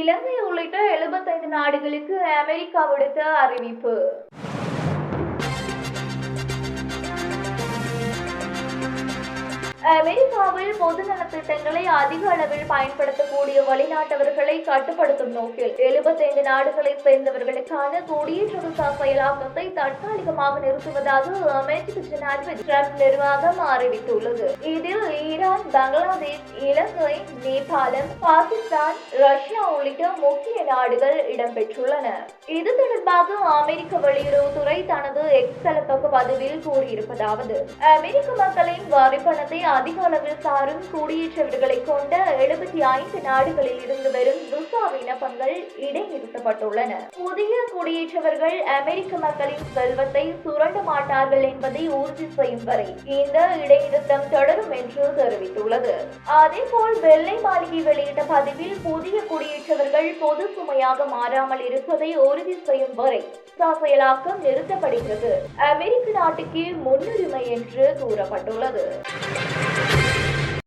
இலங்கை உள்ளிட்ட எழுபத்தைந்து நாடுகளுக்கு அமெரிக்கா விடுத்த அறிவிப்பு. அமெரிக்காவில் பொதுநல திட்டங்களை அதிக அளவில் பயன்படுத்தக்கூடிய வெளிநாட்டவர்களை கட்டுப்படுத்தும் நோக்கில் எழுபத்தைந்து நாடுகளைச் சேர்ந்தவர்களுக்கான குடியேற்ற செயலாக்கத்தை தற்காலிகமாக நிறுத்துவதாக அமெரிக்க ஜனாதிபதி டிரம்ப் நிர்வாகம் அறிவித்துள்ளது. இதில் ஈரான் பங்களாதேஷ் இலங்கை நேபாளம் பாகிஸ்தான் ரஷ்யா உள்ளிட்ட முக்கிய நாடுகள் இடம்பெற்றுள்ளன. இது தொடர்பாக அமெரிக்க வெளியுறவுத்துறை தனது எக்ஸல பக்க பதிவில் கூறியிருப்பதாவது. அமெரிக்க மக்களின் வரி பணத்தை அதிக அளவில் சாரும் குடியேற்றவர்களை கொண்ட எழுபத்தி ஐந்து நாடுகளில் இருந்து வரும் விசா விண்ணப்பங்கள் இடைநிறுத்தப்பட்டுள்ளன. புதிய குடியேற்றவர்கள் அமெரிக்க மக்களின் செல்வத்தை சுரண்ட மாட்டார்கள் என்பதை உறுதி செய்யும் வரை இந்த இடைநிறுத்தம் தொடரும் என்று தெரிவித்துள்ளது. அதேபோல் வெள்ளை மாளிகை வெளியிட்ட பதிவில் புதிய குடியேற்றவர்கள் பொது சுமையாக மாறாமல் இருப்பதை உறுதி செய்யும் வரை செயலாக்கம் நிறுத்தப்படுகிறது. அமெரிக்க நாட்டுக்கு முன்னுரிமை என்று கூறப்பட்டுள்ளது.